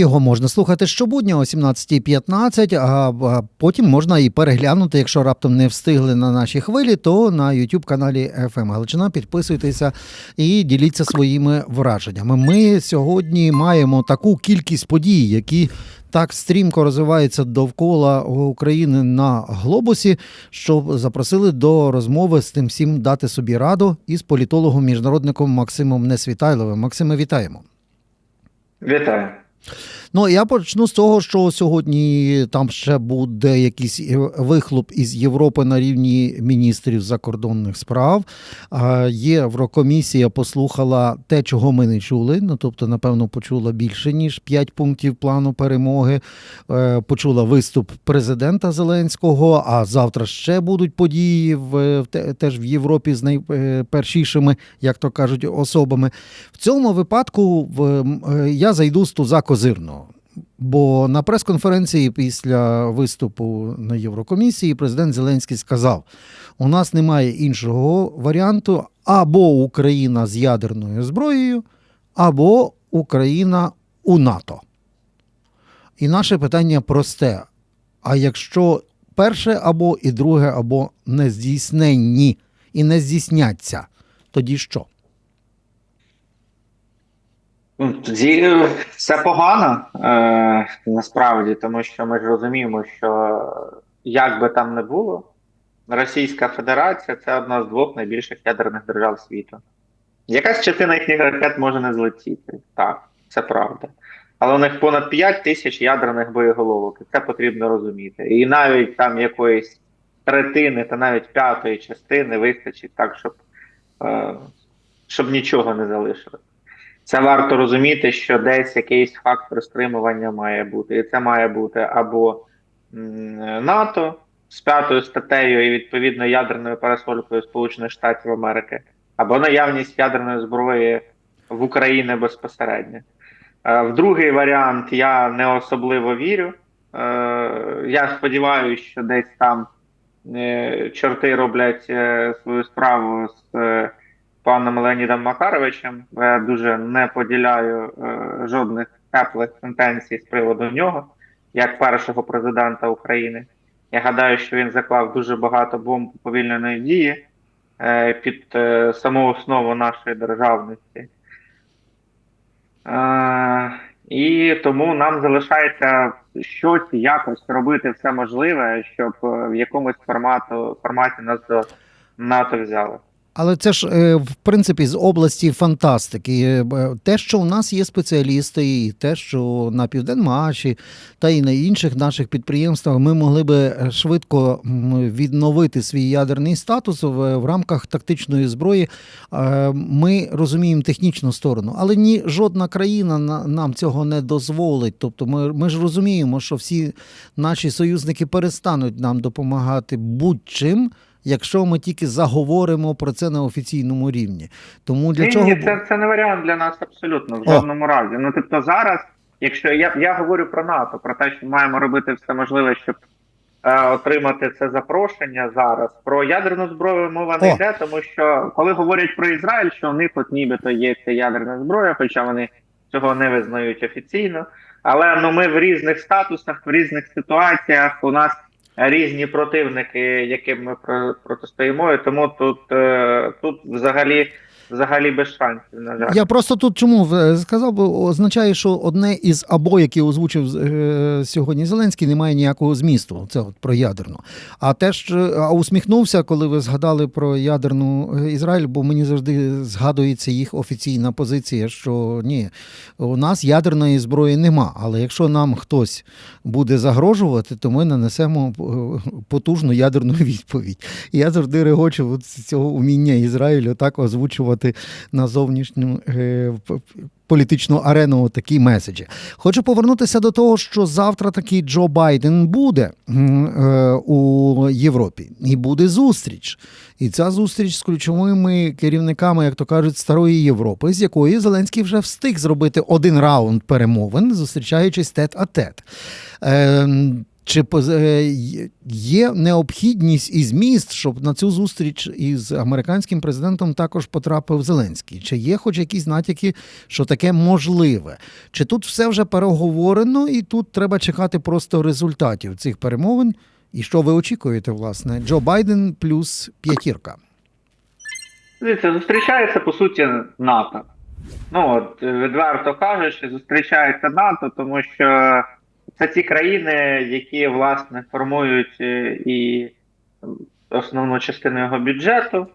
Його можна слухати щобудня о 17.15, а потім можна і переглянути, якщо раптом не встигли на наші хвилі, то на youtube каналі FM Галичина. Підписуйтеся і діліться своїми враженнями. Ми сьогодні маємо таку кількість подій, які так стрімко розвиваються довкола України на глобусі, що запросили до розмови з тим всім дати собі раду із політологом міжнародником Максимом Несвітайловим. Максиме, вітаємо. Вітаю. Ну я почну з того, що сьогодні там ще буде якийсь вихлоп із Європи на рівні міністрів закордонних справ. Єврокомісія послухала те, чого ми не чули. Ну тобто, напевно, почула більше ніж 5 пунктів плану перемоги. Е, Почула виступ президента Зеленського. А завтра ще будуть події в теж в Європі з найпершішими, як то кажуть, особами. В цьому випадку е, я зайду з туза козирного. Бо на прес-конференції після виступу на Єврокомісії президент Зеленський сказав: у нас немає іншого варіанту або Україна з ядерною зброєю, або Україна у НАТО. І наше питання просте: а якщо перше або і друге, або не здійсненні і не здійсняться, тоді що? Тоді е, все погано е, насправді, тому що ми ж розуміємо, що як би там не було, Російська Федерація це одна з двох найбільших ядерних держав світу. Якась частина їхніх ракет може не злетіти. Так, це правда. Але у них понад 5 тисяч ядерних боєголовок, і це потрібно розуміти. І навіть там якоїсь третини та навіть п'ятої частини вистачить так, щоб, е, щоб нічого не залишилось. Це варто розуміти, що десь якийсь фактор стримування має бути. І це має бути або НАТО з п'ятою статтею і відповідно ядерною парасолькою Сполучених Штатів Америки, або наявність ядерної зброї в Україні безпосередньо. Е, В другий варіант я не особливо вірю. Е, Я сподіваюся, що десь там е, чорти роблять свою справу з паном Леонідом Макаровичем. Я дуже не поділяю е, жодних теплих інтенцій з приводу нього, як першого президента України. Я гадаю, що він заклав дуже багато бомб повільненої дії е, під е, саму основу нашої державності. І тому нам залишається щось якось робити все можливе, щоб в якомусь формату форматі нас до НАТО взяли. Але це ж е, в принципі з області фантастики. Е, Те, що у нас є спеціалісти, і те, що на Південмаші та і на інших наших підприємствах ми могли би е, швидко відновити свій ядерний статус в, рамках тактичної зброї. Е, Ми розуміємо технічну сторону, але ні жодна країна нам цього не дозволить. Тобто, ми, ми ж розуміємо, що всі наші союзники перестануть нам допомагати будь-чим якщо ми тільки заговоримо про це на офіційному рівні. Тому для Ні, чого ні, це, це не варіант для нас абсолютно в О. жодному разі. Ну тобто зараз, якщо я, я говорю про НАТО, про те, що маємо робити все можливе, щоб е, отримати це запрошення зараз. Про ядерну зброю мова не йде, тому що коли говорять про Ізраїль, що у них от нібито є ця ядерна зброя, хоча вони цього не визнають офіційно. Але ну ми в різних статусах, в різних ситуаціях у нас різні противники, яким ми про- протистоїмо, і тому тут, е, тут взагалі, взагалі без шансів. На жаль. Я просто тут чому е, сказав, бо означає, що одне із або, яке озвучив е, сьогодні Зеленський, не має ніякого змісту. Це от про ядерну. А теж а усміхнувся, коли ви згадали про ядерну е, Ізраїль, бо мені завжди згадується їх офіційна позиція, що ні, у нас ядерної зброї нема. Але якщо нам хтось буде загрожувати, то ми нанесемо е, потужну ядерну відповідь. І я завжди регочу з цього уміння Ізраїлю так озвучувати на зовнішню е, політичну арену такі меседжі. Хочу повернутися до того, що завтра такий Джо Байден буде е, у Європі, і буде зустріч. І ця зустріч з ключовими керівниками, як то кажуть, старої Європи, з якої Зеленський вже встиг зробити один раунд перемовин, зустрічаючись тет-а-тет. Е, Чи е, є необхідність і зміст, щоб на цю зустріч із американським президентом також потрапив Зеленський? Чи є хоч якісь натяки, що таке можливе? Чи тут все вже переговорено, і тут треба чекати просто результатів цих перемовин? І що ви очікуєте, власне? Джо Байден плюс п'ятірка. Дивіться, зустрічається по суті НАТО. Ну от відверто кажучи, зустрічається НАТО, тому що це ті країни, які власне формують е, і основну частину його бюджету,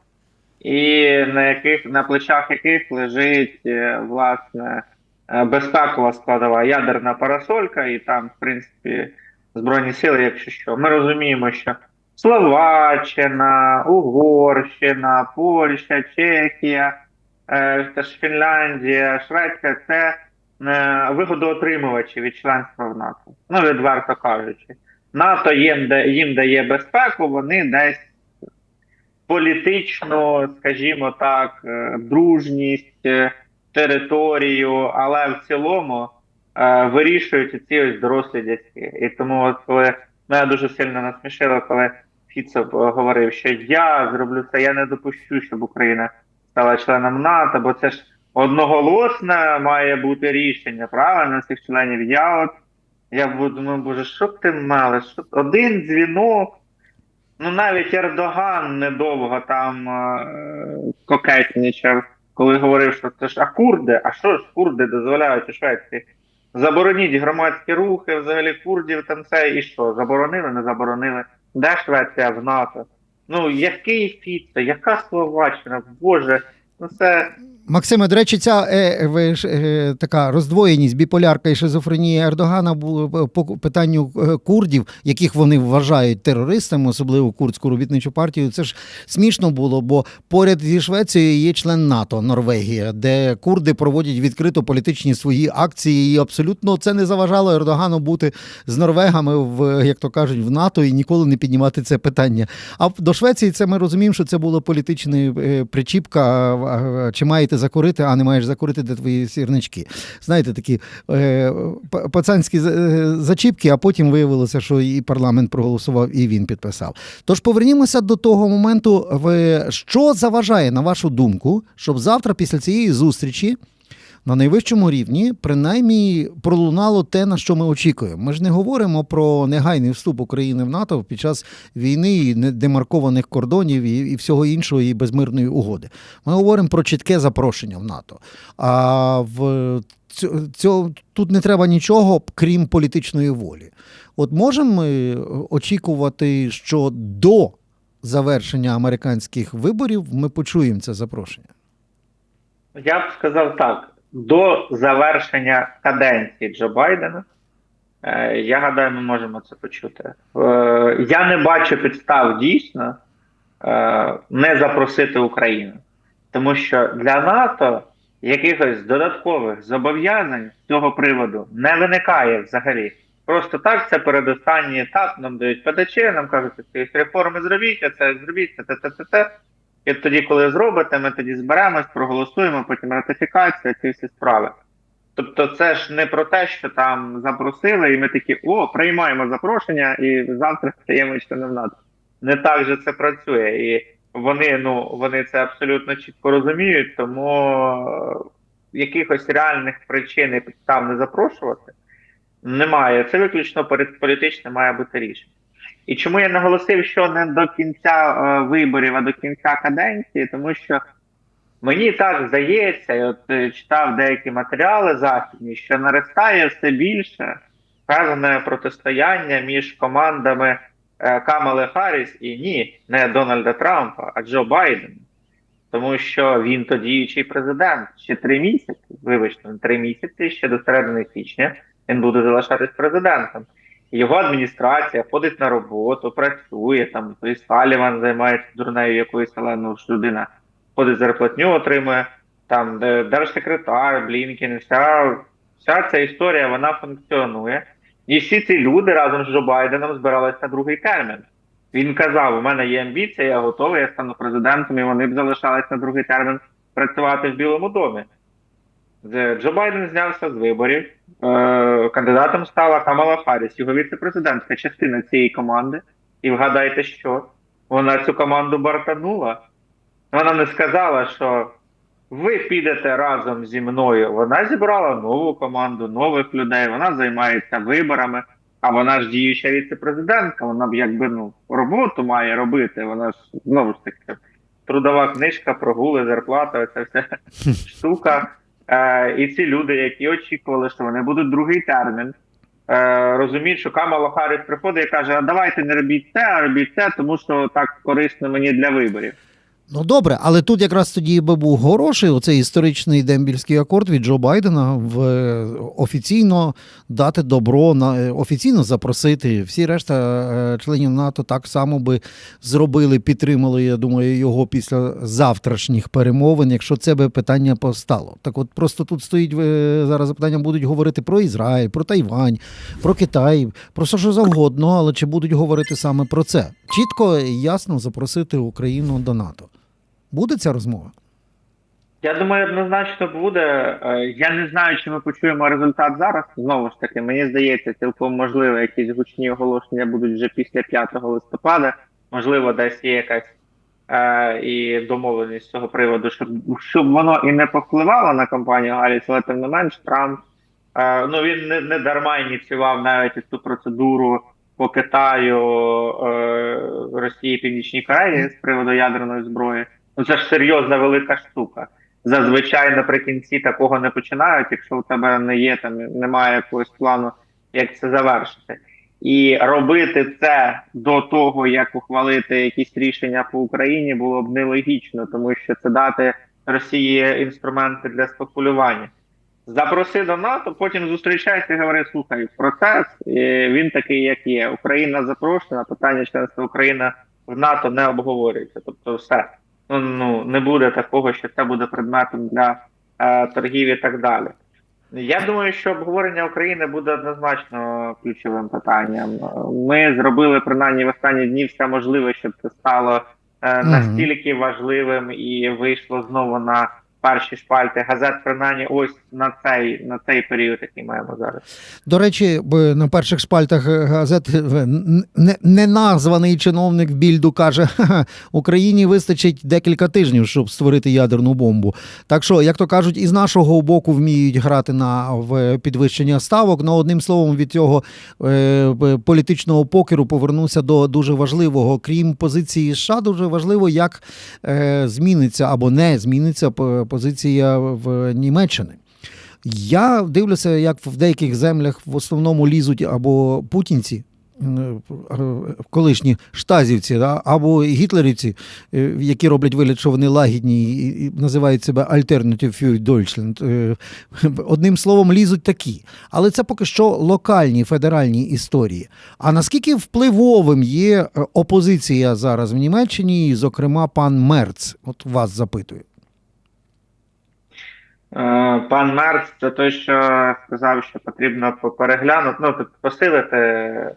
і на яких на плечах яких лежить е, власне е, безпекова складова ядерна парасолька, і там, в принципі, збройні сили, якщо що, ми розуміємо, що Словаччина, Угорщина, Польща, Чехія, Фінляндія, Швеція це вигодоотримувачі від членства в НАТО. Ну, відверто кажучи. НАТО їм, їм дає безпеку, вони десь політичну, скажімо так, е, дружність, е, територію, але в цілому е, вирішують ці ось дорослі дядьки. І тому, от коли мене дуже сильно насмішило, коли Фіцо говорив, що я зроблю це, я не допущу, щоб Україна стала членом НАТО, бо це ж одноголосне має бути рішення, правильно, цих членів. Я от я думаю, боже, що б ти мали? Один дзвінок. Ну навіть Ердоган недовго там е- кокетнічав, коли говорив, що це ж а курди, а що ж курди дозволяють у Швеції? Забороніть громадські рухи, взагалі курдів там це і що? Заборонили, не заборонили. Де Швеція в НАТО? Ну, який Фіце, яка Словаччина? Боже, ну це Максиме, до речі, ця е, е, така роздвоєність, біполярка і шизофренія Ердогана була по питанню е, курдів, яких вони вважають терористами, особливо курдську робітничу партію. Це ж смішно було, бо поряд зі Швецією є член НАТО Норвегія, де курди проводять відкрито політичні свої акції, і абсолютно це не заважало Ердогану бути з норвегами в як то кажуть в НАТО і ніколи не піднімати це питання. А до Швеції це ми розуміємо, що це була політична е, причіпка. Чи маєте закурити, а не маєш закурити, де твої сірнички. Знаєте, такі е, пацанські е, зачіпки, а потім виявилося, що і парламент проголосував, і він підписав. Тож повернімося до того моменту, що заважає, на вашу думку, щоб завтра, після цієї зустрічі, на найвищому рівні, принаймні, пролунало те, на що ми очікуємо. Ми ж не говоримо про негайний вступ України в НАТО під час війни, і демаркованих кордонів і, і всього іншого, і безмирної угоди. Ми говоримо про чітке запрошення в НАТО. А в цьо- цьо- тут не треба нічого, крім політичної волі. От можемо ми очікувати, що до завершення американських виборів ми почуємо це запрошення. Я б сказав так: до завершення каденції Джо Байдена, е, я гадаю, ми можемо це почути. Е, я не бачу підстав дійсно е, не запросити Україну, тому що для НАТО якихось додаткових зобов'язань з цього приводу не виникає взагалі. Просто так, це передостанній етап, нам дають ПДЧ, нам кажуть, ці реформи зробіть, це зробіть, це те, те, те. І тоді, коли зробите, ми тоді зберемось, проголосуємо, потім ратифікація, ці всі справи. Тобто, це ж не про те, що там запросили, і ми такі о, приймаємо запрошення, і завтра стаємо членом НАТО. Не так же це працює. І вони, ну, вони це абсолютно чітко розуміють, тому е, якихось реальних причин і підстав не запрошувати немає. Це виключно політичне має бути рішення. І чому я наголосив, що не до кінця е, виборів, а до кінця каденції, тому що мені так здається, я от е, читав деякі матеріали західні, що наростає все більше певне протистояння між командами е, Камали Харріс і ні, не Дональда Трампа, а Джо Байдена. Тому що він то діючий президент ще три місяці, вибачте, три місяці ще до середини січня він буде залишатись президентом. Його адміністрація ходить на роботу, працює там. Той Саліван займається дурнею якоюсь, але ну ж людина ходить зарплатню, отримує там держсекретар, Блінкін, вся, вся ця історія вона функціонує. І всі ці люди разом з Джо Байденом збиралися на другий термін. Він казав: у мене є амбіція, я готовий, я стану президентом, і вони б залишались на другий термін працювати в Білому домі. Де Джо Байден знявся з виборів. Е, кандидатом стала Камала Харріс, його віце-президентська частина цієї команди. І вгадайте, що вона цю команду бартанула. Вона не сказала, що ви підете разом зі мною. Вона зібрала нову команду, нових людей. Вона займається виборами. А вона ж діюча віце-президентка. Вона б якби ну роботу має робити. Вона ж знову ж таки трудова книжка, прогули, зарплата, оця вся штука. Е, і ці люди, які очікували, що вони будуть другий термін, е, розуміють, що Камала Харріс приходить і каже: а давайте не робіть це, а робіть це, тому що так корисно мені для виборів. Ну добре, але тут якраз тоді би був хороший оцей історичний дембільський акорд від Джо Байдена в е, офіційно дати добро на е, офіційно запросити. Всі решта е, членів НАТО так само би зробили, підтримали. Я думаю, його після завтрашніх перемовин, якщо це би питання постало. Так, от просто тут стоїть зараз запитання, будуть говорити про Ізраїль, про Тайвань, про Китай, про все що завгодно, але чи будуть говорити саме про це? Чітко і ясно запросити Україну до НАТО. Буде ця розмова? Я думаю, однозначно буде. Е, Я не знаю, чи ми почуємо результат зараз. Знову ж таки, мені здається, цілком можливо, якісь гучні оголошення будуть вже після 5 листопада. Можливо, десь є якась е, і домовленість з цього приводу, щоб щоб воно і не повпливало на кампанію Галіс, але тим не менш Трамп е, ну він не, не дарма ініціював навіть цю процедуру по Китаю, е, Росії, Північній Кореї з приводу ядерної зброї. Ну це ж серйозна велика штука. Зазвичай наприкінці такого не починають, якщо у тебе не є там, немає якогось плану, як це завершити. І робити це до того, як ухвалити якісь рішення по Україні, було б нелогічно, тому що це дати Росії інструменти для спекулювання. Запроси до НАТО, потім зустрічайся і говори, слухай, процес він такий, як є. Україна запрошена, питання членства України в НАТО не обговорюється. Тобто, все ну, не буде такого, що це буде предметом для е, торгів і так далі. Я думаю, що обговорення України буде однозначно ключовим питанням. Ми зробили принаймні в останні дні все можливе, щоб це стало е, настільки важливим і вийшло знову на перші шпальти газет, принаймні ось на цей на цей період, який маємо зараз. До речі, на перших шпальтах е, газет е, не- неназваний чиновник Більду каже: «Ха-ха, Україні вистачить декілька тижнів, щоб створити ядерну бомбу. Так що, як то кажуть, із нашого боку вміють грати на в підвищення ставок. Ну, одним словом, від цього е, політичного покеру повернуся до дуже важливого. Крім позиції США, дуже важливо, як е, зміниться або не зміниться позиція в Німеччини. Я дивлюся, як в деяких землях в основному лізуть або путінці, е, колишні штазівці, або гітлерівці, е, які роблять вигляд, що вони лагідні і називають себе Alternative für Deutschland. Е, Одним словом, лізуть такі. Але це поки що локальні федеральні історії. А наскільки впливовим є опозиція зараз в Німеччині, зокрема, пан Мерц? От вас запитую. Е, Пан Мерц, це той, що сказав, що потрібно по- переглянути, ну тобто посилити е,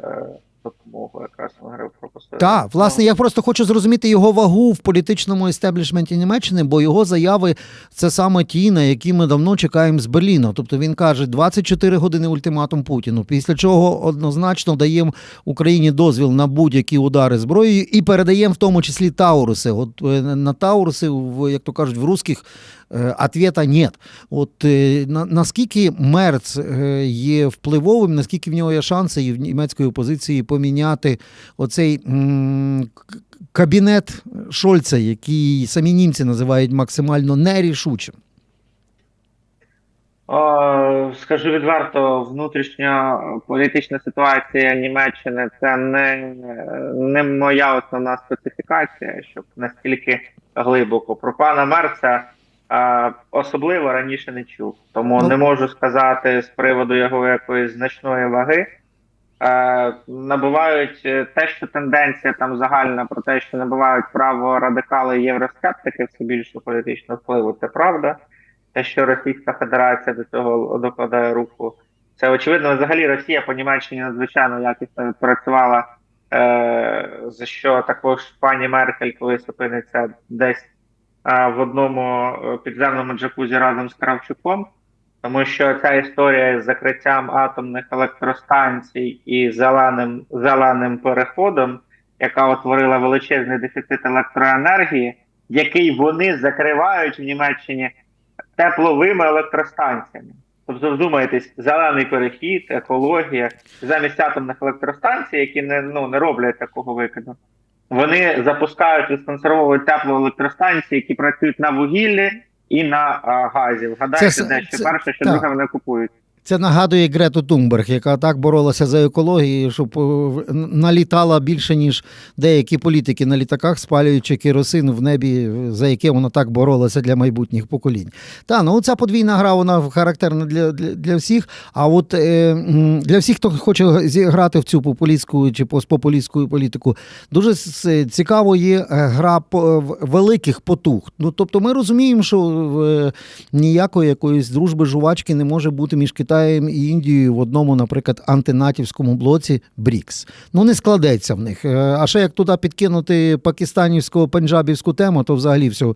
допомогу, якраз ми говорив про посилити. Так, власне, я просто хочу зрозуміти його вагу в політичному естеблішменті Німеччини, бо його заяви це саме ті, на які ми давно чекаємо з Берліна. Тобто він каже 24 години ультиматум Путіну, після чого однозначно даємо Україні дозвіл на будь-які удари зброєю і передаємо в тому числі Тауруси. От е, на Тауруси, як то кажуть, в русських е, ответа нет. От е, на, наскільки Мерц е, є впливовим, наскільки в нього є шанси і в німецької опозиції поміняти оцей м, кабінет Шольца, який самі німці називають максимально нерішучим. О, скажу відверто, внутрішня політична ситуація Німеччини це не, не моя основна специфікація, щоб настільки глибоко. Про пана Мерца е, особливо раніше не чув, тому Ну. не можу сказати з приводу його якоїсь значної ваги. Е, набувають е, те, що тенденція там загальна про те, що набувають право радикали євроскептики все більше політичного впливу, це правда те, що Російська Федерація до цього докладає руку. Це очевидно, взагалі Росія по Німеччині надзвичайно якісно працювала, е, за що також пані Меркель колись опиниться десь е, в одному підземному джакузі разом з Кравчуком. Тому що ця історія з закриттям атомних електростанцій і зеленим, зеленим переходом, яка утворила величезний дефіцит електроенергії, який вони закривають в Німеччині тепловими електростанціями. Тобто, вдумайтесь, зелений перехід, екологія, замість атомних електростанцій, які не, ну, не роблять такого викиду, вони запускають і сконсервовують теплоелектростанції, які працюють на вугіллі і на а, газі. Вгадайте, Це де що це- перше, що друге вони купують. Це нагадує Грету Тунберг, яка так боролася за екологію, щоб е, налітала більше, ніж деякі політики на літаках, спалюючи керосин в небі, за яке вона так боролася для майбутніх поколінь. Та ну ця подвійна гра вона характерна для, для, для всіх. А от е, для всіх, хто хоче зіграти в цю популістську чи постпопулістську політику, дуже цікаво є е, гра великих потуг. Ну тобто, ми розуміємо, що е, ніякої якоїсь дружби жувачки не може бути між Китаєм і Індією в одному, наприклад, антинатівському блоці БРІКС. Ну не складеться в них. Е, А ще як туди підкинути пакистанівську пенджабівську тему, то взагалі все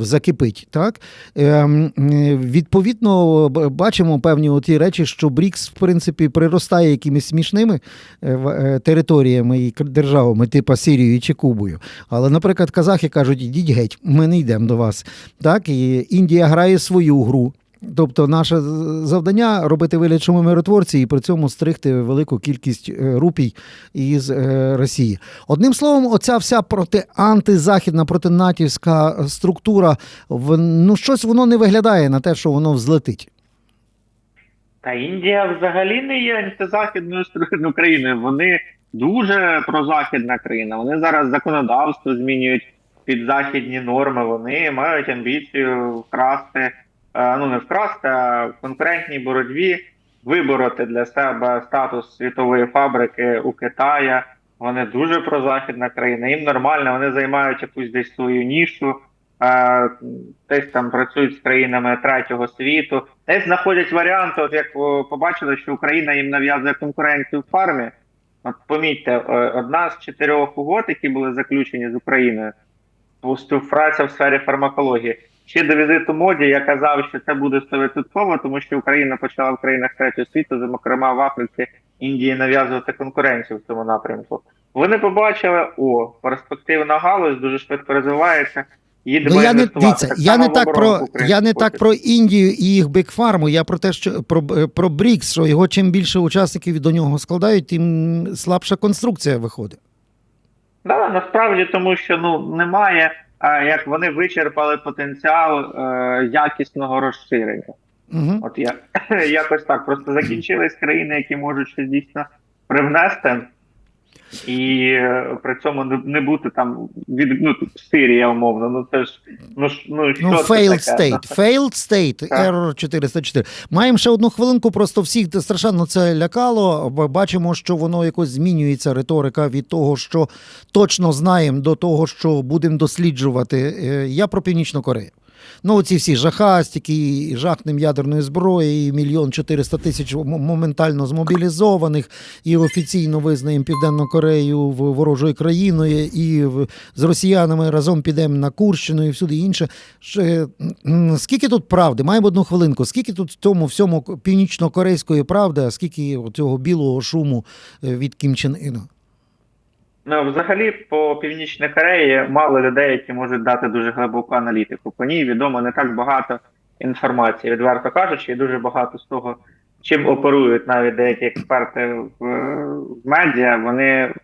закипить. Так Ем, е, відповідно, бачимо певні оті речі, що БРІКС, в принципі, приростає якимись смішними е, територіями і державами, типу Сирією чи Кубою. Але, наприклад, казахи кажуть, ідіть геть, ми не йдемо до вас. Так, і Індія грає свою гру. Тобто, наше завдання робити вигляд, що ми миротворці, і при цьому стригти велику кількість е, рупій із е, Росії. Одним словом, оця вся проти антизахідна, протинатівська структура, в- ну щось воно не виглядає на те, що воно взлетить. Та Індія взагалі не є антизахідною сторони країни. Вони дуже прозахідна країна. Вони зараз законодавство змінюють під західні норми. Вони мають амбіцію вкрасти, е, ну не вкрасти, а в конкурентній боротьбі вибороти для себе статус світової фабрики у Китая. Вони дуже прозахідна країна. Їм нормально, вони займають якусь десь свою нішу. е, Десь там працюють з країнами третього світу, десь знаходять варіанти. От як побачили, що Україна їм нав'язує конкуренцію в фармі. От помітьте, е, одна з чотирьох угод, які були заключені з Україною, співпраця в сфері фармакології. Ще до візиту моді я казав, що це буде 100%, тому що Україна почала в країнах третього світу, зокрема в Африці, Індії нав'язувати конкуренцію в цьому напрямку. Вони побачили, о, перспективна галузь дуже швидко розвивається. Ну, я не дивіться, я не так про я не так про Індію і їх бікфарму. Я про те, що про, про БРІКС, що його чим більше учасників до нього складають, тим слабша конструкція виходить. Да, насправді, тому що ну немає, як вони вичерпали потенціал е, якісного розширення. Угу. От я якось так. Просто закінчились країни, які можуть щось дійсно привнести, і е, при цьому не, бути там від ну Сирія, умовно. Ну це ж ну ж ну що Ну, це failed таке? state. Failed state, error 404. Маємо ще одну хвилинку, просто всіх страшенно це лякало. Бачимо, що воно якось змінюється риторика від того, що точно знаємо, до того, що будемо досліджувати. Е, Я про Північну Корею. Ну, оці всі жахастики, жахнем ядерної зброї, і мільйон чотириста тисяч моментально змобілізованих, і офіційно визнаємо Південну Корею ворожою країною, і з росіянами разом підемо на Курщину і всюди інше. Скільки тут правди? Маємо одну хвилинку. Скільки тут в цьому всьому північно-корейської правди, а скільки цього білого шуму е, від Кім Чен Іна? Ну, взагалі, по Північній Кореї мало людей, які можуть дати дуже глибоку аналітику. По ній відомо не так багато інформації, відверто кажучи, і дуже багато з того, чим оперують навіть деякі експерти в, в медіа, вони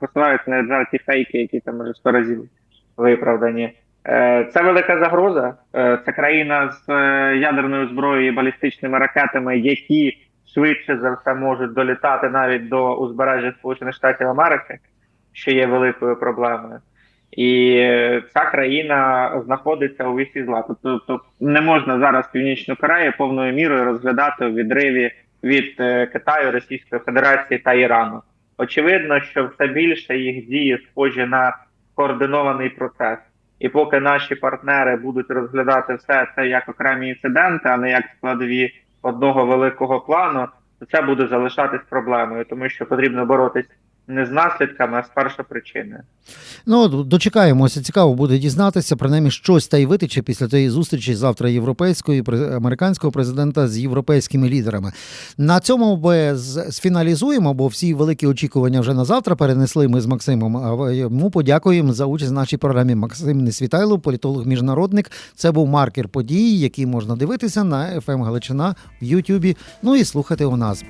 посилаються на відверті фейки, які там вже сто разів виправдані. Е, Це велика загроза. Е, Це країна з е, ядерною зброєю і балістичними ракетами, які швидше за все можуть долітати навіть до узбережжя Сполучених Штатів Америки що є великою проблемою. І ця країна знаходиться у вісі зла. Тобто, тобто не можна зараз Північну Корею повною мірою розглядати у відриві від е, Китаю, Російської Федерації та Ірану. Очевидно, що все більше їх дії схожі на координований процес. І поки наші партнери будуть розглядати все це як окремі інциденти, а не як складові одного великого плану, то це буде залишатись проблемою, тому що потрібно боротись не з наслідками, а з першопричиною. Ну, дочекаємося. Цікаво буде дізнатися. Принаймні, щось та й витече після тієї зустрічі завтра європейського і американського президента з європейськими лідерами. На цьому ми сфіналізуємо, бо всі великі очікування вже на завтра перенесли ми з Максимом. А йому подякуємо за участь в нашій програмі. Максим Несвітайло, політолог міжнародник. Це був маркер подій, які можна дивитися на FM Галичина в Ютубі. Ну і слухати у нас.